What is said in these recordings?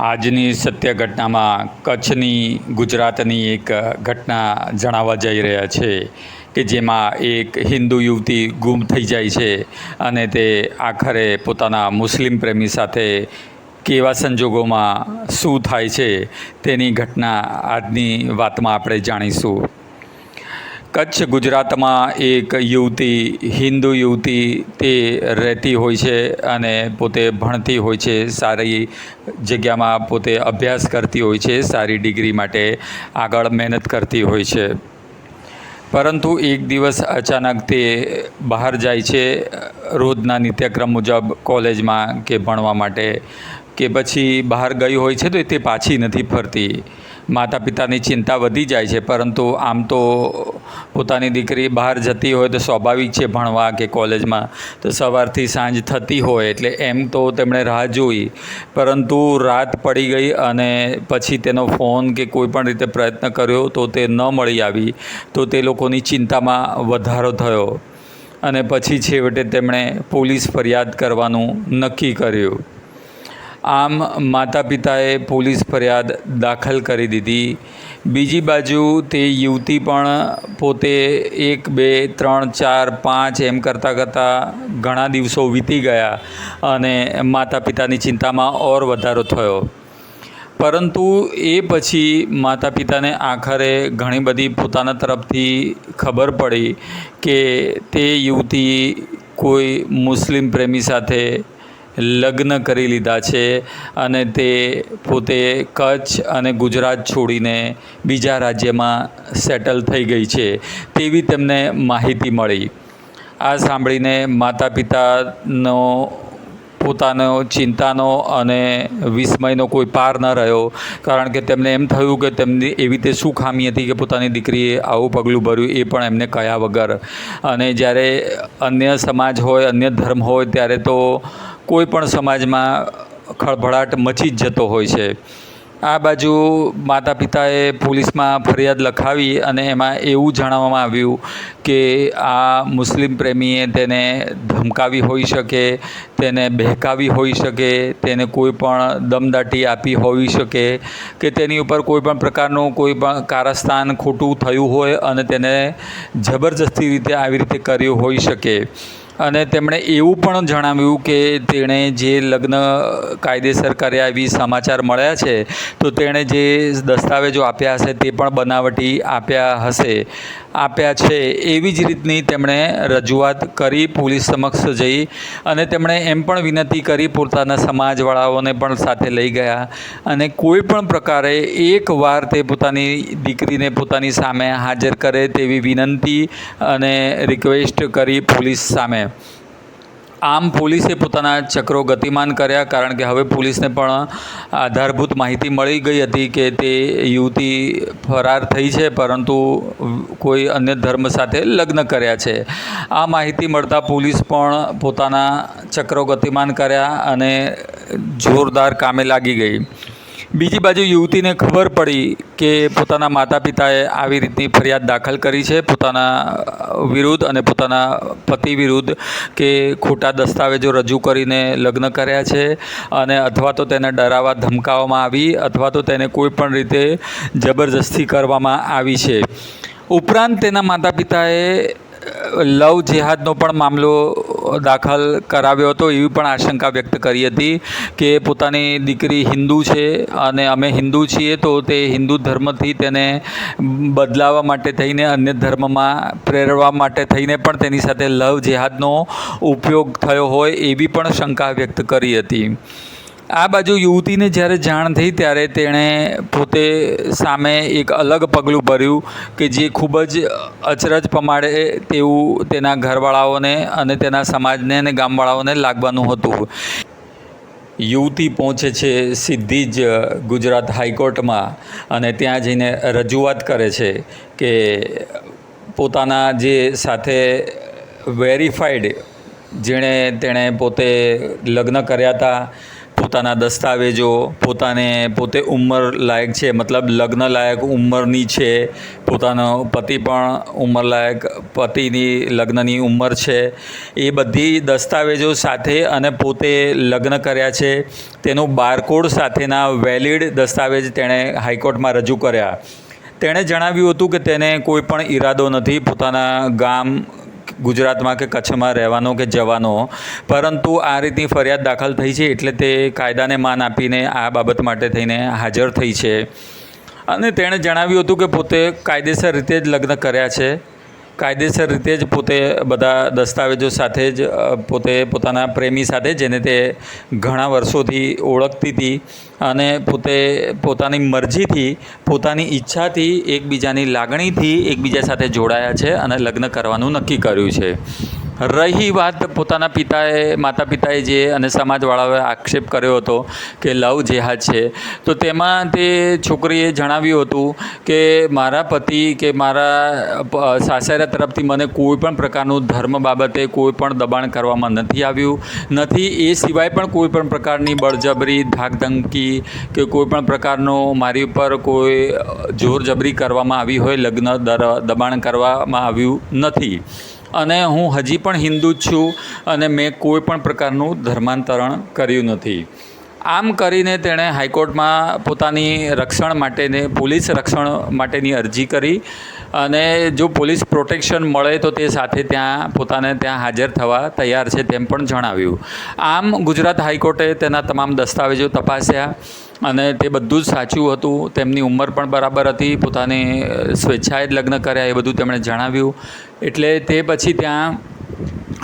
આજની સત્ય ઘટનામાં કચ્છની, ગુજરાતની એક ઘટના જણાવવા જઈ રહ્યા છે કે જેમાં એક હિન્દુ યુવતી ગુમ થઈ જાય છે અને તે આખરે પોતાના મુસ્લિમ પ્રેમી સાથે કેવા સંજોગોમાં શું થાય છે તેની ઘટના આજની વાતમાં આપણે જાણીશું. કચ્છ ગુજરાતમાં એક યુવતી, હિન્દુ યુવતી તે રહેતી હોય છે અને પોતે ભણતી હોય છે, સારી જગ્યામાં પોતે અભ્યાસ કરતી હોય છે, સારી ડિગ્રી માટે આગળ મહેનત કરતી હોય છે. પરંતુ એક દિવસ અચાનક તે બહાર જાય છે, રોજના નિત્યક્રમ મુજબ કોલેજમાં કે ભણવા માટે કે પછી બહાર ગઈ હોય છે તો તે પાછી નથી ફરતી. માતા પિતાની ચિંતા વધી જાય છે, પરંતુ આમ તો પોતાની દીકરી બહાર જતી હોય તો સ્વાભાવિક છે ભણવા કે કોલેજમાં. તો સવારથી સાંજ થતી હોય એટલે એમ તો તેમણે રાહ જોઈ. પરંતુ રાત પડી ગઈ અને પછી તેનો ફોન કે કોઈ પણ રીતે પ્રયત્ન કર્યો તો તે ન મળી આવી. તો તે લોકોની ચિંતામાં વધારો થયો. અને પછી છેવટે તેમણે પોલીસ ફરિયાદ કરવાનું નક્કી કર્યું. આમ માતા પિતાએ પોલીસ ફરિયાદ દાખલ કરી દીધી. બીજી બાજુ તે યુવતી પણ પોતે એક, બે, ત્રણ, ચાર, પાંચ એમ કરતાં કરતાં ઘણા દિવસો વીતી ગયા અને માતા પિતાની ચિંતામાં ઓર વધારો થયો. પરંતુ એ પછી માતા પિતાને આખરે ઘણી બધી પોતાના તરફથી ખબર પડી કે તે યુવતી કોઈ મુસ્લિમ પ્રેમી સાથે લગ્ન કરી લીધા છે અને તે પોતે કચ્છ અને ગુજરાત છોડીને બીજા રાજ્યમાં સેટલ થઈ ગઈ છે તેવી તેમને માહિતી મળી. આ સાંભળીને માતા પિતાનો પોતાનો ચિંતાનો અને વિસ્મયનો કોઈ પાર ન રહ્યો, કારણ કે તેમને એમ થયું કે તેમની એવી રીતે શું ખામી હતી કે પોતાની દીકરીએ આવું પગલું ભર્યું એ પણ એમને કહ્યા વગર. અને જ્યારે અન્ય સમાજ હોય, અન્ય ધર્મ હોય, ત્યારે તો કોઈ પણ સમાજમાં ખળભળાટ મચી જ જતો હોય છે. આ બાજુ માતા પિતાએ પોલીસમાં ફરિયાદ લખાવી અને એમાં એવું જણાવવામાં આવ્યું કે આ મુસ્લિમ પ્રેમીએ તેને ધમકાવી હોઈ શકે, તેને બહેકાવી હોઈ શકે, તેને કોઈ પણ દમદાટી આપી હોઈ શકે, કે તેની ઉપર કોઈ પણ પ્રકારનું કોઈ પણ કારસ્તાન ખોટું થયું હોય અને તેને જબરજસ્તી રીતે આવી રીતે કર્યું હોઈ શકે. અને તેમણે એવું પણ જણાવ્યું કે તેણે જે લગ્ન કાયદેસર કર્યા એવી સમાચાર મળ્યા છે, તો તેણે જે દસ્તાવેજો આપ્યા હશે તે પણ બનાવટી આપ્યા હશે. આપ્યા છે. એવી જ રીતની તેમણે રજૂઆત કરી પોલીસ સમક્ષ જઈ અને તેમણે એમ પણ વિનંતી કરી પોતાના સમાજવાળાઓને પણ સાથે લઈ ગયા. અને કોઈ પણ પ્રકારે એકવાર તે પોતાની દીકરીને પોતાની સામે હાજર કરે તેવી વિનંતી અને રિક્વેસ્ટ કરી પોલીસ સામે. આમ પોલીસે પોતાના ચક્રો ગતિમાન કર્યા કારણ કે હવે પોલીસને પણ આધારભૂત માહિતી મળી ગઈ હતી કે તે યુવતી ફરાર થઈ છે, પરંતુ કોઈ અન્ય ધર્મ સાથે લગ્ન કર્યા છે. આ માહિતી મળતા પોલીસ પણ પોતાના ચક્રો ગતિમાન કર્યા અને જોરદાર કામે લાગી ગઈ. બીજી બાજુ યુવતીને ખબર પડી કે પોતાના માતા પિતાએ આવી રીતની ફરિયાદ દાખલ કરી છે. પોતાના વિરુદ્ધ અને પોતાના પતિ વિરુદ્ધ કે ખોટા દસ્તાવેજો રજૂ કરીને લગ્ન કર્યા છે અને અથવા તો તેને ડરાવવા ધમકાવવામાં આવી અથવા તો તેને કોઈ પણ રીતે જબરજસ્તી કરવામાં આવી છે. ઉપરાંત તેના માતા પિતાએ લવ જેહાદનો પણ મામલો દાખલ કરાવ્યો હતો એવી પણ આશંકા વ્યક્ત કરી હતી કે પોતાની દીકરી હિન્દુ છે અને અમે હિન્દુ છીએ તો તે હિન્દુ ધર્મથી તેને બદલાવવા માટે થઈને અન્ય ધર્મમાં પ્રેરવા માટે થઈને પણ તેની સાથે લવ જેહાદનો ઉપયોગ થયો હોય એવી પણ શંકા વ્યક્ત કરી હતી. આ બાજુ યુવતીને જ્યારે જાણ થઈ ત્યારે તેણે પોતે સામે એક અલગ પગલું ભર્યું કે જે ખૂબ જ અચરજ પમાડે તેવું તેના ઘરવાળાઓને અને તેના સમાજને અને ગામવાળાઓને લાગવાનું હતું. યુવતી પહોંચે છે સીધી જ ગુજરાત હાઈકોર્ટમાં અને ત્યાં જઈને રજૂઆત કરે છે કે પોતાના જે સાથે વેરીફાઈડ જેણે તેણે પોતે લગ્ન કર્યા હતા પોતાના દસ્તાવેજો, પોતાને પોતે ઉંમર લાયક છે, મતલબ લગ્ન લાયક ઉંમરની છે, પોતાનો પતિ પણ ઉંમર લાયક પતિની લગ્નની ઉંમર છે. એ બધી દસ્તાવેજો સાથે અને પોતે લગ્ન કર્યા છે. તેનું બારકોડ સાથેના વેલિડ દસ્તાવેજ તેણે હાઈકોર્ટમાં રજૂ કર્યા. તેણે જણાવ્યું હતું કે તેને કોઈ પણ ઈરાદો નથી, પોતાના ગામ ગુજરાતમાં કે કચ્છમાં રહેવાનો કે જવાનો, પરંતુ આ રીતની ફરિયાદ દાખલ થઈ છે એટલે તે કાયદાને માન આપીને આ બાબત માટે થઈને હાજર થઈ છે. અને તેણે જણાવ્યું હતું કે પોતે કાયદેસર રીતે જ લગ્ન કર્યા છે. કાયદેસર રીતે જ પોતે બધા દસ્તાવેજો સાથે જ પોતે પોતાના પ્રેમી સાથે જેને તે ઘણા વર્ષોથી ઓળખતી હતી અને પોતે પોતાની મરજીથી, પોતાની ઈચ્છાથી એકબીજાની લાગણીથી એકબીજા સાથે જોડાયા છે અને લગ્ન કરવાનું નક્કી કર્યું છે. રહી વાત પોતાના પિતાએ માતા પિતાએ જે અને સમાજવાળાઓએ આક્ષેપ કર્યો હતો કે લવ જેહાદ છે, તો તેમાં તે છોકરીએ જણાવ્યું હતું કે મારા પતિ કે મારા સાસરા તરફથી મને કોઈ પણ પ્રકારનું ધર્મ બાબતે કોઈ પણ દબાણ કરવામાં નથી આવ્યું. નથી, એ સિવાય પણ કોઈ પણ પ્રકારની બળજબરી, ધાકધમકી કે કોઈ પણ પ્રકારનું મારી ઉપર કોઈ જોરજબરી કરવામાં આવી હોય, લગ્ન દબાણ કરવામાં આવ્યું નથી. અને હું હજી પણ હિન્દુ જ છું અને મેં કોઈ પણ પ્રકારનું ધર્માંતરણ કર્યું નથી. આમ કરીને તેણે હાઈકોર્ટમાં પોતાની રક્ષણ માટેને, પોલીસ રક્ષણ માટેની અરજી કરી અને જો પોલીસ પ્રોટેક્શન મળે તો તે સાથે ત્યાં પોતાને ત્યાં હાજર થવા તૈયાર છે તેમ પણ જણાવ્યું. આમ ગુજરાત હાઈકોર્ટે તેના તમામ દસ્તાવેજો તપાસ્યા. અને તે બધું જ સાચું હતું. તેમની ઉંમર પણ બરાબર હતી. પોતાની સ્વેચ્છાએ જ લગ્ન કર્યા, એ બધું તેમણે જણાવ્યું. એટલે તે પછી ત્યાં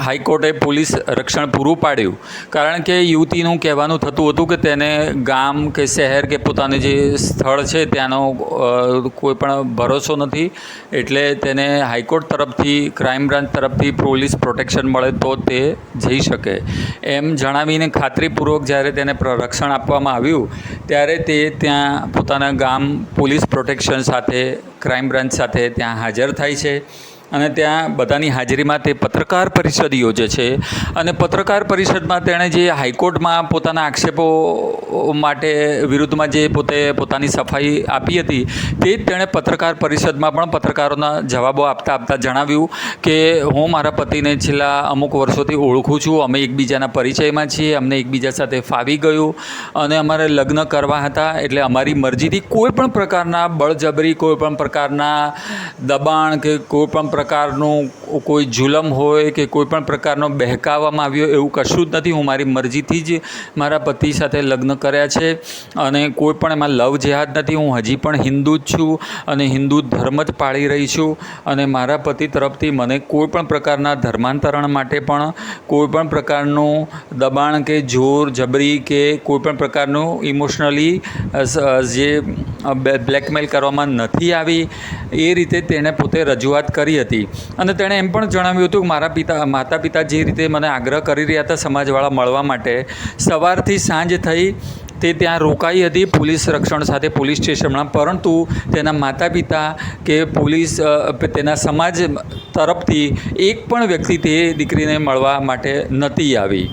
હાઈકોર્ટે પોલીસ રક્ષણ પૂરું પાડ્યું. કારણ કે યુવતીનું કહેવાનું થતું હતું કે તેને ગામ કે શહેર કે પોતાનું જે સ્થળ છે ત્યાંનો કોઈ પણ ભરોસો નથી. એટલે તેને હાઈકોર્ટ તરફથી, ક્રાઇમ બ્રાન્ચ તરફથી પોલીસ પ્રોટેક્શન મળે તો તે જઈ શકે. એમ જણાવીને ખાતરીપૂર્વક જ્યારે તેને રક્ષણ આપવામાં આવ્યું, ત્યારે તે ત્યાં પોતાના ગામ પોલીસ પ્રોટેક્શન સાથે, ક્રાઇમ બ્રાન્ચ સાથે ત્યાં હાજર થાય છે. અને ત્યાં બધાની હાજરીમાં તે પત્રકાર પરિષદ યોજે છે. અને પત્રકાર પરિષદમાં તેણે જે હાઈકોર્ટમાં પોતાના આક્ષેપો માટે વિરુદ્ધમાં જે પોતે પોતાની સફાઈ આપી હતી, તે જ તેણે પત્રકાર પરિષદમાં પણ પત્રકારોના જવાબો આપતા આપતા જણાવ્યું કે હું મારા પતિને છેલ્લા અમુક વર્ષોથી ઓળખું છું, અમે એકબીજાના પરિચયમાં છીએ, અમને એકબીજા સાથે ફાવી ગયું અને અમારે લગ્ન કરવા હતા, એટલે અમારી મરજીથી કોઈ પણ પ્રકારના બળજબરી, કોઈ પણ પ્રકારના દબાણ કે કોઈ પણ પ્રકારનું કોઈ જુલમ હોય કે કોઈ પણ પ્રકારનો બહેકાવવામાં આવ્યો એવું કશું જ નથી. હું મારી મરજીથી જ મારા પતિ સાથે લગ્ન કર્યા છે અને કોઈ પણ એમાં લવ જેહાદ નથી. હું હજી પણ હિન્દુ જ છું અને હિન્દુ ધર્મ જ પાળી રહી છું અને મારા પતિ તરફથી મને કોઈ પણ પ્રકારના ધર્માંતરણ માટે પણ કોઈ પણ પ્રકારનું દબાણ કે જોર, જબરી કે કોઈ પણ પ્રકારનું ઇમોશનલી જે બ્લેકમેલ કરવામાં નથી આવી. એ રીતે તેણે પોતે રજૂઆત કરી હતી. અને તેણે એમ પણ જણાવ્યું હતું કે મારા પિતા, માતા પિતા જે રીતે મને આગ્રહ કરી રહ્યા હતા સમાજવાળા મળવા માટે, સવારથી સાંજ થઈ તે ત્યાં રોકાઈ હતી પોલીસ રક્ષણ સાથે પોલીસ સ્ટેશનમાં, પરંતુ તેના માતા પિતા કે પોલીસ તેના સમાજ તરફથી એક પણ વ્યક્તિ તે દીકરીને મળવા માટે નહોતી આવી.